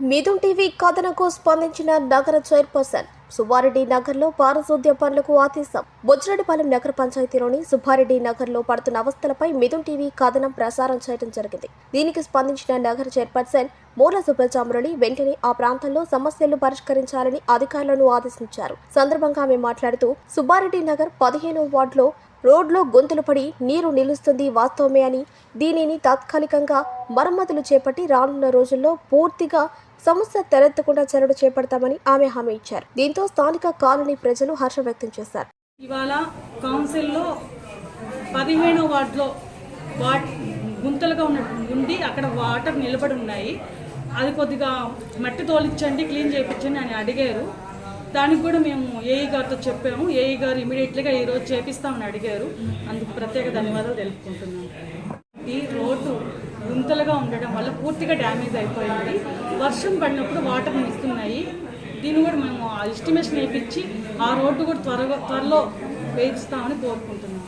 Mithun TV కథనకు స్పందించిన నగర chairperson Subbareddy నగర్లో పారిశుద్ధ్య పనులకు ఆదేశం. బొజ్జరెడ్డిపాలెం నగర పంచాయతీలోని సుబ్బారెడ్డి నగర్లో పడుతున్న అవస్థలపై మిథున్ టీవీ కథనం ప్రసారం చేయడం జరిగింది. దీనికి స్పందించిన నగర చైర్పర్సన్ మూల సుబ్బచామురళి వెంటనే ఆ ప్రాంతంలో సమస్యలు పరిష్కరించాలని అధికారులను ఆదేశించారు. సందర్భంగా ఆమె మాట్లాడుతూ సుబ్బారెడ్డి నగర్ పదిహేనో వార్డులో రోడ్లో గొంతులు పడి నీరు నిలుస్తుంది వాస్తవమే అని. దీనిని తాత్కాలికంగా మరమ్మతులు చేపట్టి రానున్న రోజుల్లో పూర్తిగా సమస్య తెరెత్తకుండా చర్యలు చేపడతామని ఆమె హామీ ఇచ్చారు. దీంతో స్థానిక కాలనీ ప్రజలు హర్షం వ్యక్తం చేశారు. ఇవాళ కౌన్సిల్లో పదిహేనో వార్డులో వాట్ గుంతలుగా ఉన్న ఉండి అక్కడ వాటర్ నిలబడి ఉన్నాయి. అది కొద్దిగా మట్టి తోలిచ్చండి క్లీన్ చేయించండి అని అడిగారు. దానికి కూడా మేము ఏఈ గారితో చెప్పాము. ఏఈ గారు ఇమీడియట్లీగా ఈరోజు చేపిస్తామని అడిగారు. అందుకు ప్రత్యేక ధన్యవాదాలు తెలుపుకుంటున్నాను. ఈ రోడ్డు గుంతలుగా ఉండడం వల్ల పూర్తిగా డ్యామేజ్ అయిపోయింది. వర్షం పడినప్పుడు వాటర్ నిలుస్తున్నాయి. దీన్ని కూడా మేము ఎస్టిమేషన్ వేయించి ఆ రోడ్డు కూడా త్వరగా త్వరలో వేయిస్తామని కోరుకుంటున్నాం.